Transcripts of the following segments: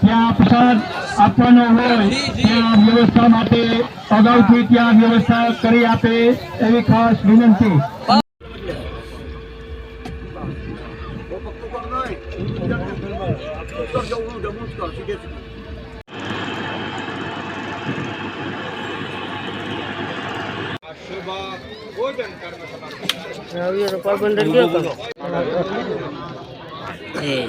ત્યાં પ્રસાદ આપવાનો હોય ત્યાં વ્યવસ્થા માટે અગાઉથી ત્યાં વ્યવસ્થા કરી આપે એવી ખાસ વિનંતી પોરબંદર ગયો તો એ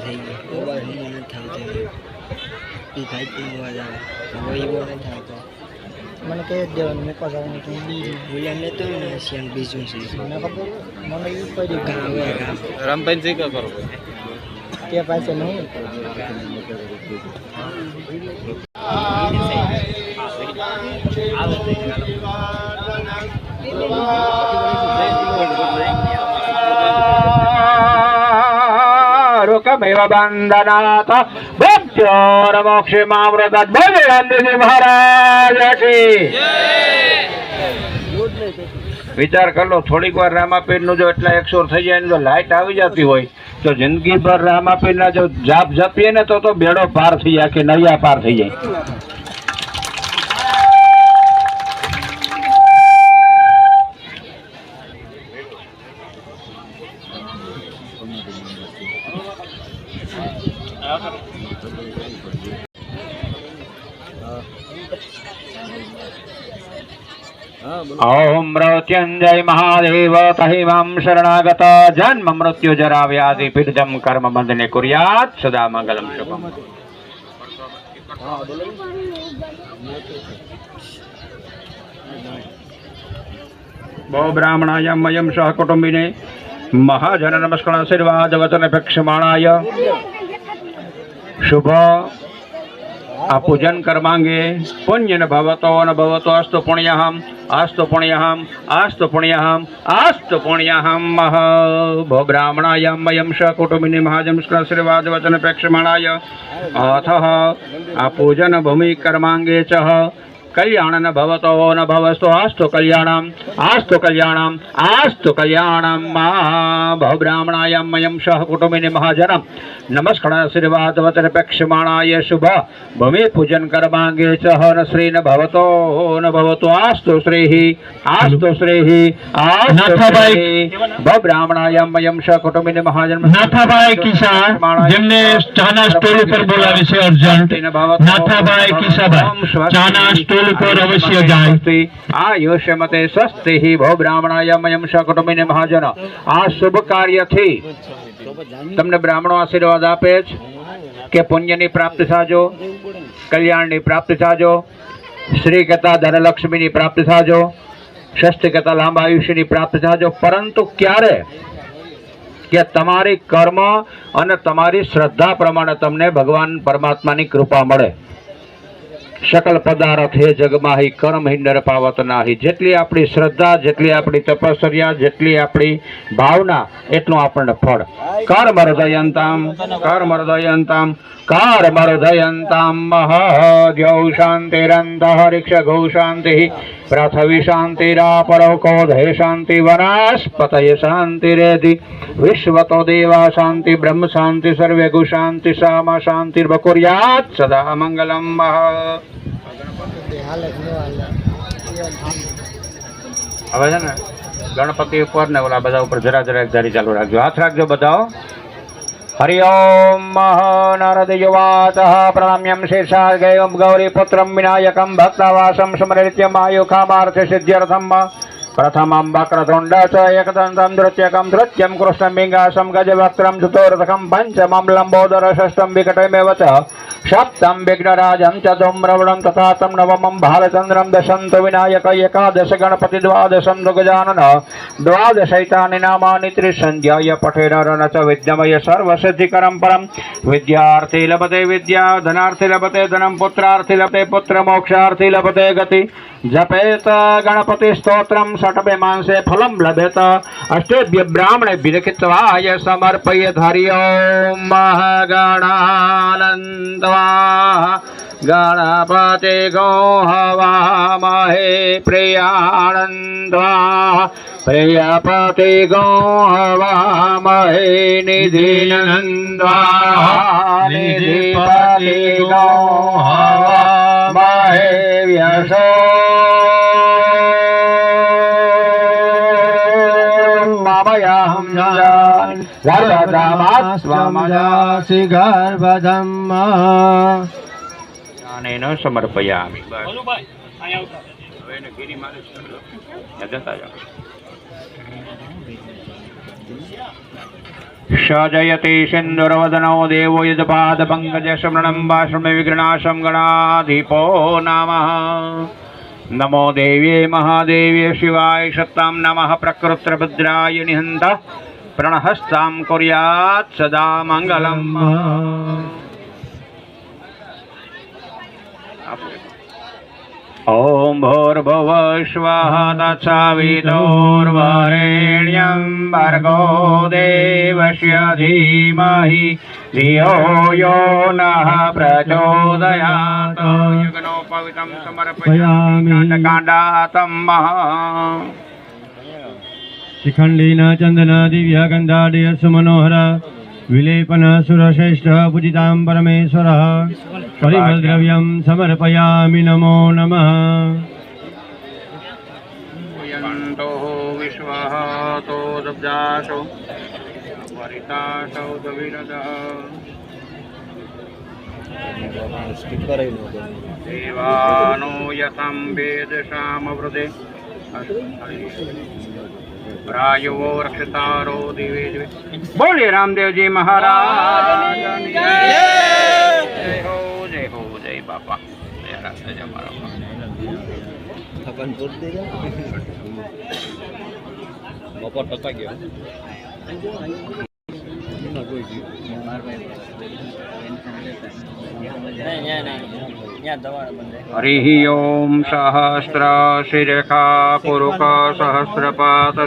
થઈ ગયો અવાજ મને નથી આવતો એ અવાજ આવે હવે એવો નથી આવતો મને કહી જ દેવાનું મેં પાસે કે બીજું ભૂલ્યા લેતો ને શ્યામ બીજું છે મને ખબર મને એ પડી ગામ હવે રામભાઈ શીખો કરો તે પાસે નહીં બંધનાથ ભક્ત્યોર મોક્ષમામૃત ભજે અંધજી મહારાજ વિચાર કર લો થોડીક વાર રામાપીરનું જો એટલા એકસોર થઈ જાય ને જો લાઈટ આવી જતી હોય, તો જિંદગીભર રામાપીર ના જો જાપ જપીએ ને તો તો બેડો પાર થઈ જાય કે નૈયા પાર થઈ જાય. ओम रौत्यंजय महादेव, तहिम शरणागत, जन्म मृत्यु जरा व्याधि पीड़ितम कर्म बंधने कुरिया सदा मंगल शुभम। बहु ब्राह्मणायम वयम सहकुटुंबिने મહાજન નમસ્કાર આશીર્વાદ, વચન અપેક્ષમાણાય. શુભ આ પૂજન કર્માંગે, પુણ્યન ભવતો ન ભવતો અસ્તુ પુણ્યહમ અસ્તુ પુણ્યહમ અસ્તુ પુણ્યહમ અસ્તુ પુણ્યહમ, મહ. ભો બ્રાહ્મણાય મયમ શ કુટુંબિની મહાજમસ્કાર શ્રીવાદ વચન પ્રેક્ષમાણાય અથ. આ પૂજન ભૂમિ કર્માંગે ચ. कल्याण न भवतो न भवस्तु आस्तु कल्याणम् आस्तु कल्याणम् आस्तु कल्याणम्। मा बहुब्राह्मणायां मयं शः कुटुम्बिनि महाजनं नमस्करणशीर्वादवतरपेक्षमाणाय शुभ। भूमि पूजन कर्माङ्गे च न श्री न भवतो न भवतु आस्तु श्रीः आस्तु श्रीः आस्तु बहुब्राह्मणायां मयं शः कुटुम्बिनि महाजनं नाथाभाई किसान जिनने चाना स्टोरी पर बोला विषय अर्जन। नाथाभाई किसान चाना स्टोरी ઉપર અવશ્ય જાય આયુષ્યમતે સ્વસ્તિ ભો બ્રાહ્મણાય મયમ સકુટુંબિને મહાજન આ શુભ કાર્યથી તમને બ્રાહ્મણો આશીર્વાદ આપે છે કે પુણ્યની પ્રાપ્તિ થાજો કલ્યાણની પ્રાપ્તિ થાજો શ્રી કથા ધનલક્ષ્મીની પ્રાપ્તિ થાજો ષષ્ઠી કથા લાંબા આયુષ્યની પ્રાપ્તિ થાજો પરંતુ ક્યારે કે તમારી કર્મ અને તમારી શ્રદ્ધા પ્રમાણે તમને ભગવાન પરમાત્માની કૃપા મળે સકલ પદાર્થ હે જગમાહી કર્મ હિંડર પાવત નાહી જેટલી આપણી શ્રદ્ધા જેટલી આપણી તપસ્યા જેટલી આપણી ભાવના એટલું આપણને ફળ કર્મ હૃદયંતામ કર્મ હૃદયંતામ કર્મ હૃદયંતામ મહદ્યૌ શાંતિરંત હરિક્ષ ગૌ શાંતિ પૃથ્વી શાંતિરાપરોકોધે શાંતિ વનસ્પતય શાંતિરેધિ વિશ્વતો દેવા શાંતિ બ્રહ્મ શાંતિ સર્વે ગુ શાંતિ સામા શાંતિર્વકુર્યાત સદા મંગલમ મહ હાલે કે ન હાલે હવે છે ને ગણપતિ ઉપર ને ઓલા બધા ઉપર જરા જરા એક ધારી ચાલુ રાખજો હાથ રાખજો બધાઓ હરિ ઓમ નારદ યુવાત પ્રણામ્યમ શીર્ષાર્ગયમ ગૌરી પુત્રમ વિનાયકમ ભક્તાવાસમ સ્મૃત્યમ આયુખામાર્થ સિદ્ધ્યર્થમ प्रथम वक्रतुंड च एकदन्तं नृत्यकं धृत्यं गज वक्रम गजवक्त्रं पंचम लंबोदर लम्बोदरषष्ठं विकटमेव च सप्तं विघ्नराजं च तथा तम नवम भालचंद्रम दशंत विनायक एकादश गणपति द्वादश दुगजानन द्वादशैतानि नामानि त्रिसन्ध्याय पठे नरन च विद्यमय सर्वसिद्धिकरं परं। विद्यार्थी लभते विद्या, धनार्थी लभते धनम पुत्रार्थी लभते पुत्र, मोक्षार्थी लभते गति। जपेत गणपति गणपतिस्तोत्रं षटभे मांसे फलम लभेत। अष्टेभ्य ब्राह्मणे विरखित्वाय समर्पय हरि ओम गणपति गौ हवामहे प्रियानन्द्वा। प्रियपति गौ हवामहे निधिनन्द्वा। निधिपति गौ हवामहे व्यसो गर्भधामा स्वमजा गर्भधम ज्ञानेन समर्पयामि। शाजयते सिन्दुरवदनौ देवो यदपादपङ्कजश्रमणं गणाधिपो नम। नमो देव्ये महादेव्ये शिवाय शाम नम। प्रकृत्रभद्रा निहंता પ્રણહસ્તામ કુર્યાત સદા મંગલમ ॐ भूर्भुवश्वः तत्सवितोर्वरेण्यं भर्गो देवस्य धीमहि धियो यो नः प्रचोदयात् यज्ञोपवितं समर्पयामि काण्डातं महा शिखण्डीन चन्दन दिव्यगन्धादय सुमनोहर विलेपन सुरश्रेष्ठ पूजितां परमेश्वरः परिमलद्रव्यं समर्पयामि नमो नमः विश्वाहातोदब्जासौ वरितासौ दविरदः देवानो यथं वेदशामवृदे प्रायुवो रक्षतारो दिवे दिवे बोलिए रामदेव जी महाराज जय हो जय हो जय बापा जय राजा जय मारा बापा। अपन પૂર દે બપોર ટકા ગયો हरिः ॐ सहस्र शिरेखा पुरुष सहस्रपात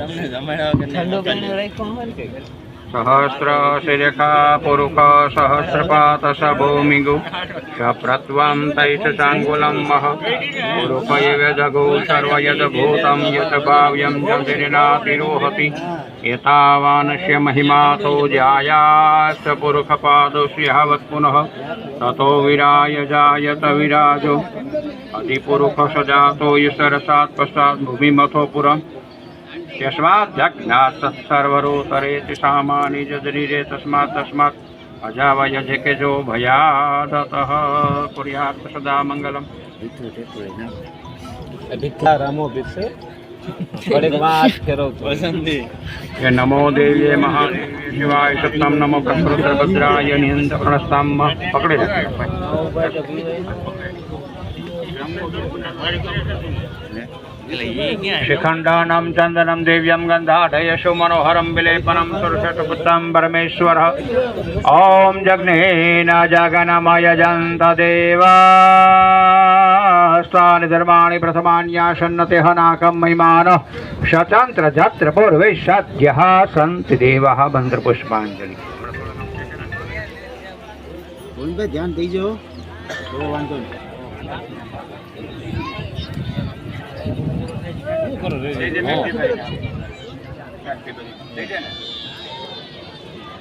ઠંડુ પાણી રાખ્યું હોય ને કે સહસ્ર શિરેખા પુરુષ सहस्रशिरखा पुरुष सहस्रपातशभूमिगु शप्रत्वं तैष चाङ्गुलं वः पुरुषैव जगौ सर्वयद्भूतं यत् भाव्यं जगिरिरातिरोहति एतावानस्य महिमातो जायाश्च पुरुषपादोऽस्यहवत् पुनः तथो विराय जायत विराजो। अतिपुरुष जा युसरसात् भूमिमथोपुर યસ્માજ્ઞાતસર્વરૂતરે સામાની જદરીરે તસ્માત તસ્માત અજાવયજે કે જો ભયાદત કુર્યાત સદા મંગલમ ભિખારામો ભિક્ષે નમો દેવીએ મહાદેવી શિવાય સપ્તમ નમો પ્રકૃતરભદ્રાય નિહંત પ્રણસ્તામ પકડી शिखंडानं चंदनं दिव्यं गन्धाढयशो मनोहरं विलेपनं सुरसटपुत्रं परमेश्वरः ॐ जग्नेन जगनमयजन्त देवास्तानि धर्माणि प्रथमान्याशन्नतिः नाकं महिमानः शतंत्र जत्र पूर्वे सद्यः सन्ति देवः मन्त्रपुष्पाञ्जलि। ध्यान दीजिए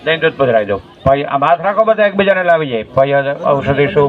દઈજો તો લઈને દૂધ દો પછી આ હાથ રાખો બધા એકબીજાને લાવી જાય પય ઔષધિ શું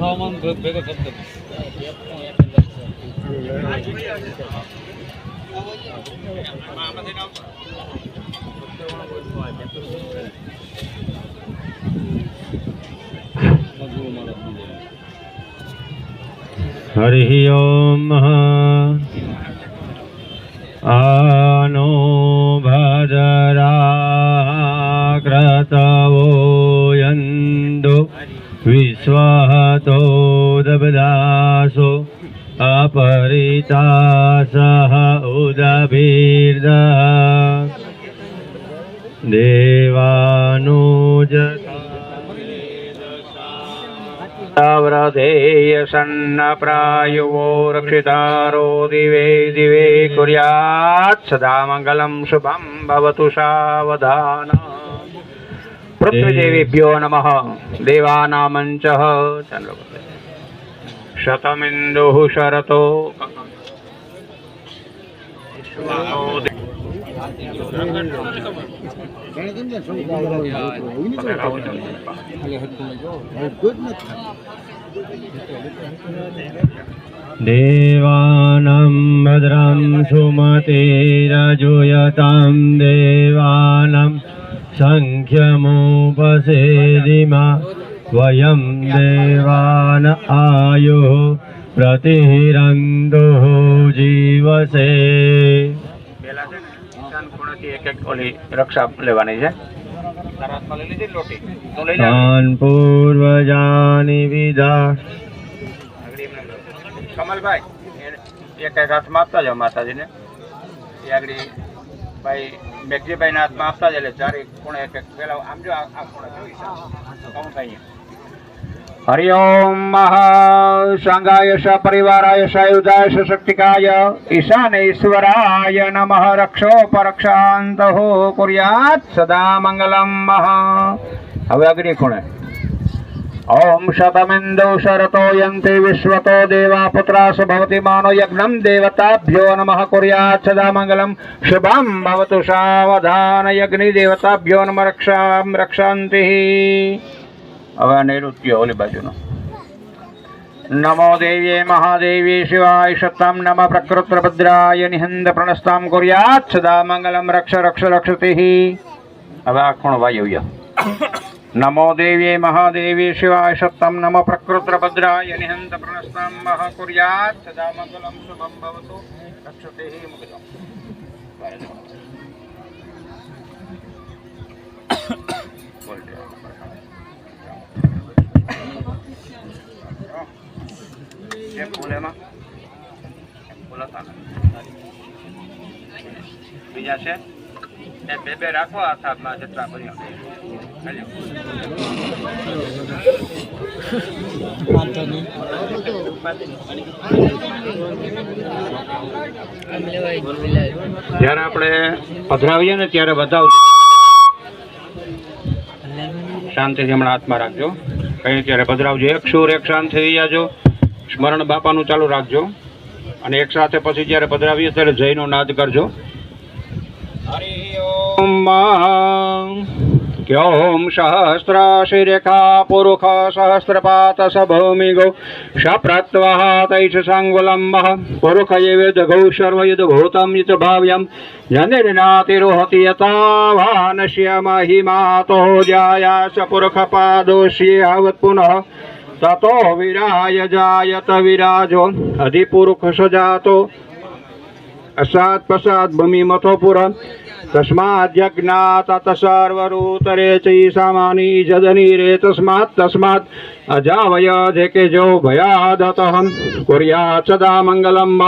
हवामान भेगा हरि ओम आनो भजरा क्रतवोयन्दो विश्वहतो दबदासो अपरिता सह उदभिर्द देवानुज व्रधेयसन्नप्रायुवो रक्षितारो दिवे दिवे कुर्यात् सदा मङ्गलं शुभं भवतु सावधानम् पृथ्वीदेवीभ्यो नमः देवानामञ्च चन्द्रपते शतमिन्दुः शरतो જાણે કેમ છે છોકરાઓ એવું નહીં કરતા. હરકત નથી દેવાનાં ભદ્રાં સુમતિરજુયતાં દેવાનાં સંખ્યમુપસેદિમા વયં દેવાન આયુઃ પ્રતિરંદુઃ જીવસે પેલા છે ને ઈશાન ખૂણેથી એક એક ઓલી રક્ષા લેવાની છે તારા હાથમાં લઈ લીધી ને લોટી તું લઈ લે તાન પૂર્વજાની વિદા આગળ એમને એમ. કમલભાઈ એને એક એક હાથમાં આપતા જાઓ માતાજીને એ આગળ ભાઈ મેઘજીભાઈ ના હાથમાં આપતા જ એટલે ચારે ખૂણે એક પેલા આમ જો આ ખૂણે જોઈ કઉન્ટ અહીંયા હરિ ઓમ સ પરિવારાય સાયુધાય સશક્તિકાય ઈશાન ઈશ્વરાય નમઃ રક્ષો પરક્ષાંત હો કુર્યાત સદા મંગલમ મહા. હવે અગ્નિ ખૂણે. ઓમ શતમિન્દો શરતો યંતિ વિશ્વતો દેવા પુત્રાસ ભવતિ માનો યજ્ઞમ દેવતાભ્યો નમઃ કુર્યાત સદા મંગલમ શુભમ ભવતુ સાવધાન યજ્ઞ દેવતાભ્યો નમ રક્ષામ રક્ષાંતિ હવે આ નૈઋત્ય ઓલી બાજુનો નમો દેવ્યે મહાદેવી શિવાય સત્તામ નમ પ્રકૃતભદ્રાય નિહંદ પ્રણસ્તામ કુર્યાત સદા મંગલમ રક્ષ રક્ષ રક્ષતિ હવે આ ખૂણો વાયવ્ય નમો દેવી મહાદેવી શિવાય સત્તમ નમ પ્રકૃત્ર ભદ્રાય નિહંત પ્રણસ્તમ મહ કુર્યાત સદા મંગલમ શુભમ ભવતુ રક્ષતે મુગદમ કેમ ફૂલ એમાં ફૂલ હતા ને? બીજા છે એ બે બે રાખો આ થાપમાં જેટલા ભર્યા હાલ્યો. વાંધો જ્યારે આપણે પધરાવીએ ને ત્યારે બધા શાંતિથી હમણાં હાથમાં રાખજો. કઈ ત્યારે પધરાવજો. એક સુર, એક શાંત થઈ જાજો સ્મરણ બાપાનું ચાલુ રાખજો. અને એક સાથે પછી જ્યારે પધરાવીએ ત્યારે જયનો નાદ કરજો. હરિ ઓમ ક્યોમ સહસ્ર શિરેખા પુરુષ સહસ્રપાત સભૌમિ ગૌ સપ્રત્વઃ તૈષ સાંગુલમ્બ પુરુષ વેદ ગૌ સર્વયુદ ભૂતમ યુત ભાવ્યમ જનિર્નાતિરોહતિ યતાવાનસ્ય મહિમાતો જાયાસ પુરુષ પાદોષ્યાવત પુનઃ તતો વિરાય જાયત વિરાજો અધિપુરુષ तस्माद्यज्ञातत सर्वरूतरे चि सामानी जदनीरे तस्मात् तस्मात् अजावय जेके जो भयादतः कुर्यात् सदा मङ्गलम्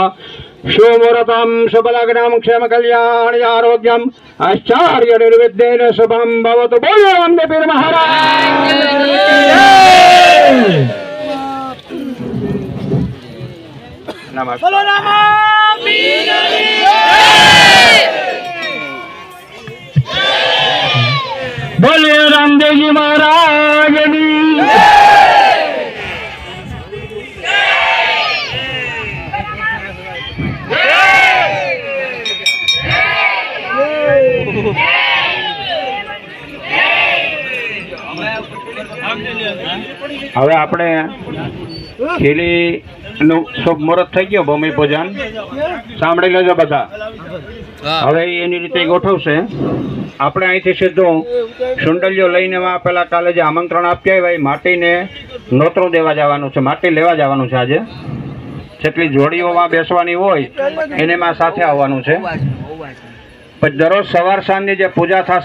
शुमुरतं शुभलग्नं क्षेमकल्याणि आरोग्यम्। आश्चार्यनिर्विद्येन शुभं भवतु। नमस्कार બોલે રામદેવજી મહારાજની હવે આપણે ખીલીનું શુભ મુહૂર્ત થઈ ગયો ભૂમિ પૂજન સાંભળી લેજો બધા. હવે એની રીતે ગોઠવશે. આપણે અહીંથી સીધું સુંડલીઓ લઈને પેલા કાલે જે આમંત્રણ આપ્યા હોય એ માટીને નોતરું દેવા જવાનું છે. માટી લેવા જવાનું છે આજે. જેટલી જોડીઓમાં બેસવાની હોય એને માં સાથે આવવાનું છે. પછી દરરોજ સવાર સાંજની જે પૂજા થશે